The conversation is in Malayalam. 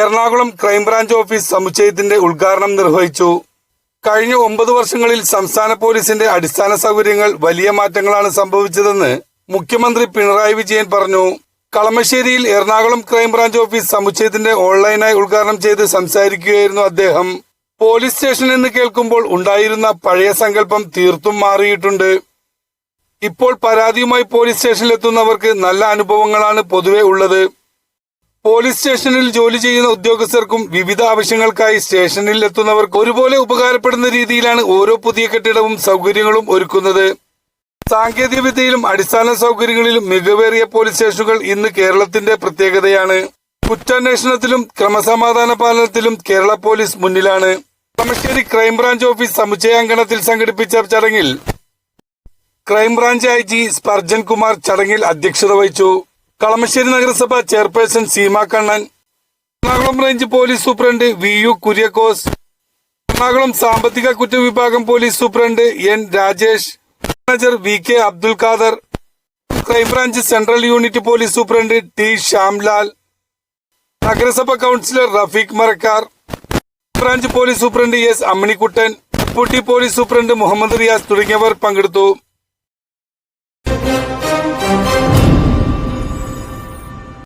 എറണാകുളം ക്രൈംബ്രാഞ്ച് ഓഫീസ് സമുച്ചയത്തിന്റെ ഉദ്ഘാടനം നിർവഹിച്ചു. കഴിഞ്ഞ ഒമ്പത് വർഷങ്ങളിൽ സംസ്ഥാന പോലീസിന്റെ അടിസ്ഥാന സൗകര്യങ്ങൾ വലിയ മാറ്റങ്ങളാണ് സംഭവിച്ചതെന്ന് മുഖ്യമന്ത്രി പിണറായി വിജയൻ പറഞ്ഞു. കളമശ്ശേരിയിൽ എറണാകുളം ക്രൈംബ്രാഞ്ച് ഓഫീസ് സമുച്ചയത്തിന്റെ ഓൺലൈനായി ഉദ്ഘാടനം ചെയ്ത് സംസാരിക്കുകയായിരുന്നു അദ്ദേഹം. പോലീസ് സ്റ്റേഷൻ എന്ന് കേൾക്കുമ്പോൾ ഉണ്ടായിരുന്ന പഴയ സങ്കല്പം തീർത്തും മാറിയിട്ടുണ്ട്. ഇപ്പോൾ പരാതിയുമായി പോലീസ് സ്റ്റേഷനിലെത്തുന്നവർക്ക് നല്ല അനുഭവങ്ങളാണ് പൊതുവെ ഉള്ളത്. പോലീസ് സ്റ്റേഷനിൽ ജോലി ചെയ്യുന്ന ഉദ്യോഗസ്ഥർക്കും വിവിധ ആവശ്യങ്ങൾക്കായി സ്റ്റേഷനിൽ എത്തുന്നവർക്ക് ഒരുപോലെ ഉപകാരപ്പെടുന്ന രീതിയിലാണ് ഓരോ പുതിയ കെട്ടിടവും സൗകര്യങ്ങളും ഒരുക്കുന്നത്. സാങ്കേതികവിദ്യയിലും അടിസ്ഥാന സൗകര്യങ്ങളിലും മികവേറിയ പോലീസ് സ്റ്റേഷനുകൾ ഇന്ന് കേരളത്തിന്റെ പ്രത്യേകതയാണ്. കുറ്റാന്വേഷണത്തിലും ക്രമസമാധാന പാലനത്തിലും കേരള പോലീസ് മുന്നിലാണ്. കളമശ്ശേരി ക്രൈംബ്രാഞ്ച് ഓഫീസ് സമുച്ചയാങ്കണത്തിൽ സംഘടിപ്പിച്ച ചടങ്ങിൽ crime branch I G Spurgeon Kumar ചടങ്ങിൽ അധ്യക്ഷത വഹിച്ചു. കളമശ്ശേരി നഗരസഭ chairperson Seema Kannan Ernakulam range police superintendent V U Kuriakose Ernakulam സാമ്പത്തിക കുറ്റവിഭാഗം police superintendent N Rajesh manager V K Abdul Khader crime branch central unit police superintendent T Shyamlal നഗരസഭ councillor Rafeeq Marakkar branch police superintendent S Amminikuttan deputy police superintendent Muhammad Riyas തുടങ്ങിയവർ പങ്കെടുത്തു.